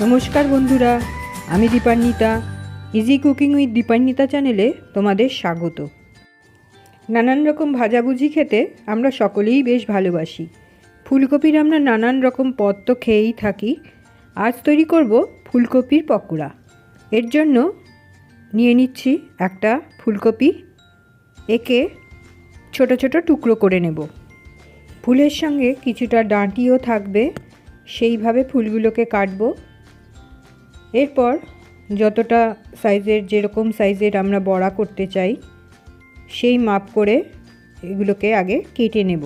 নমস্কার বন্ধুরা, আমি Dipanwita. Easy cooking with Dipanwita চ্যানেলে তোমাদের স্বাগত। নানান রকম ভাজাভুজি খেতে আমরা সকলেই বেশ ভালোবাসি। ফুলকপির আমরা নানান রকম পদ তো খেয়েই থাকি। আজ তৈরি করব ফুলকপির পকোড়া। এর জন্য নিয়ে নিচ্ছি একটা ফুলকপি। একে ছোট ছোট টুকরো করে নেব। ফুলের সঙ্গে কিছুটা ডাঁটিও থাকবে। সেইভাবে ফুলগুলোকে কাটবো। এরপর যতটা সাইজের যেরকম সাইজের আমরা বড়া করতে চাই, সেই মাপ করে এগুলোকে আগে কেটে নেব।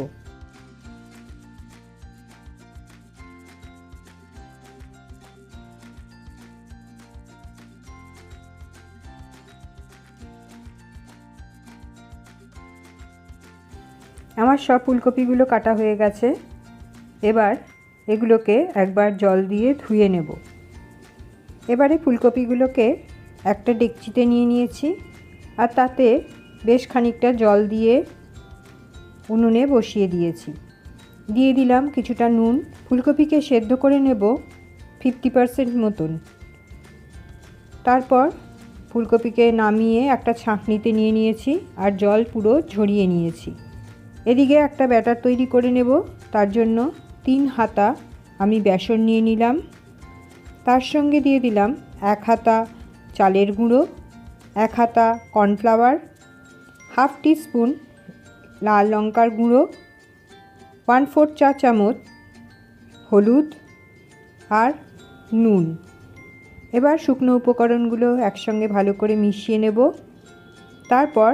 আমার সব ফুলকপিগুলো কাটা হয়ে গেছে। এবার এগুলোকে একবার জল দিয়ে ধুয়ে নেব। এবারে ফুলকপিগুলোকে একটা ডেকচিতে নিয়ে নিয়েছি আর তাতে বেশ খানিকটা জল দিয়ে উনুনে বসিয়ে দিয়েছি। দিয়ে দিলাম কিছুটা নুন। ফুলকপিকে সেদ্ধ করে নেব ফিফটি পারসেন্ট মতন। তারপর ফুলকপিকে নামিয়ে একটা ছাঁকনিতে নিয়ে নিয়েছি আর জল পুরো ঝরিয়ে নিয়েছি। এদিকে একটা ব্যাটার তৈরি করে নেব। তার জন্য তিন হাতা আমি বেসন নিয়ে নিলাম। তার সঙ্গে দিয়ে দিলাম এক হাতা চালের গুঁড়ো, এক হাতা কর্নফ্লাওয়ার, হাফ স্পুন লাল লঙ্কার গুঁড়ো, ওয়ান ফোর চা চামচ হলুদ আর নুন এবার শুকনো উপকরণগুলো একসঙ্গে ভালো করে মিশিয়ে নেব তারপর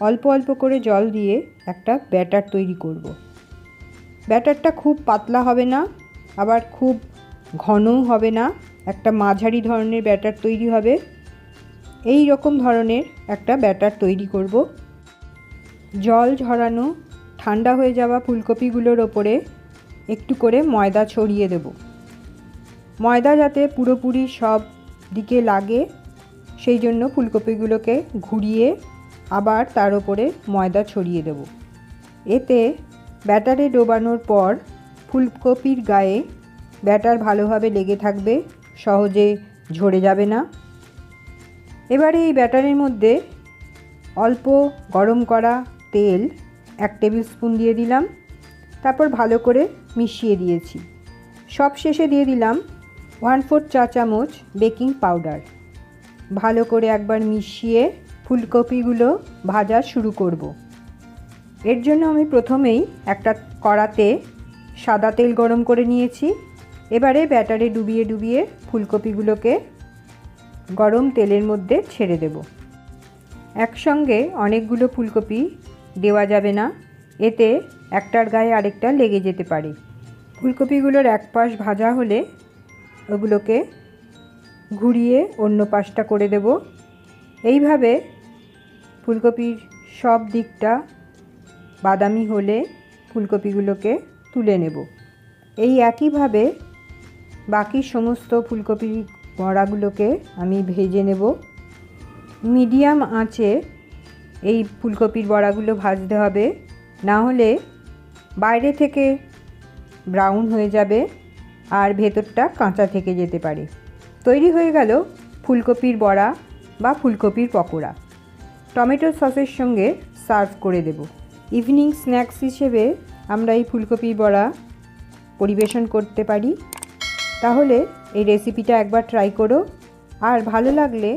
অল্প অল্প করে জল দিয়ে একটা ব্যাটার তৈরি করব। ব্যাটারটা খুব পাতলা হবে না, আবার খুব ঘনও হবে না, একটা মাঝারি ধরনের ব্যাটার তৈরি হবে। এই রকম ধরনের একটা ব্যাটার তৈরি করব। জল ঝরানো, ঠান্ডা হয়ে যাওয়া ফুলকপিগুলোর ওপরে একটু করে ময়দা ছড়িয়ে দেব। ময়দা যাতে পুরোপুরি সব দিকে লাগে, সেই জন্য ফুলকপিগুলোকে ঘুরিয়ে আবার তার ওপরে ময়দা ছড়িয়ে দেব। এতে ব্যাটারে ডোবানোর পর ফুলকপির গায়ে ব্যাটার ভালোভাবে লেগে থাকবে, সহজে ঝরে যাবে না। এবারে এই ব্যাটারের মধ্যে অল্প গরম করা তেল এক টেবিল স্পুন দিয়ে দিলাম, তারপর ভালো করে মিশিয়ে দিয়েছি। সব শেষে দিয়ে দিলাম ওয়ান ফোর চা চামচ বেকিং পাউডার। ভালো করে একবার মিশিয়ে ফুলকপিগুলো ভাজা শুরু করব। এর জন্য আমি প্রথমেই একটা কড়াতে সাদা তেল গরম করে নিয়েছি। এবারে ব্যাটারে ডুবিয়ে ডুবিয়ে ফুলকপিগুলোকে গরম তেলের মধ্যে ছেড়ে দেব। একসঙ্গে অনেকগুলো ফুলকপি দেওয়া যাবে না, এতে একটার গায়ে আরেকটা লেগে যেতে পারে। ফুলকপিগুলোর এক পাশ ভাজা হলে ওগুলোকে ঘুরিয়ে অন্য পাশটা করে দেব। এইভাবে ফুলকপির সব দিকটা বাদামি হলে ফুলকপিগুলোকে তুলে নেব। এই একইভাবে বাকি সমস্ত ফুলকপির বড়াগুলোকে আমি ভেজে নেব। মিডিয়াম আঁচে এই ফুলকপির বড়াগুলো ভাজতে হবে। না হলে বাইরে থেকে ব্রাউন হয়ে যাবে আর ভেতরটা কাঁচা থেকে যেতে পারে। তৈরি হয়ে গেল ফুলকপির বড়া বা ফুলকপির পকোড়া। টমেটো সসের সঙ্গে সার্ভ করে দেব। ইভিনিং স্ন্যাক্স হিসেবে আমরা এই ফুলকপির বড়া পরিবেশন করতে পারি। তাহলে এই রেসিপিটা একবার ট্রাই করো। আর ভালো লাগলে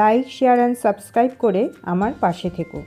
লাইক শেয়ার অ্যান্ড সাবস্ক্রাইব করে আমার পাশে থেকো।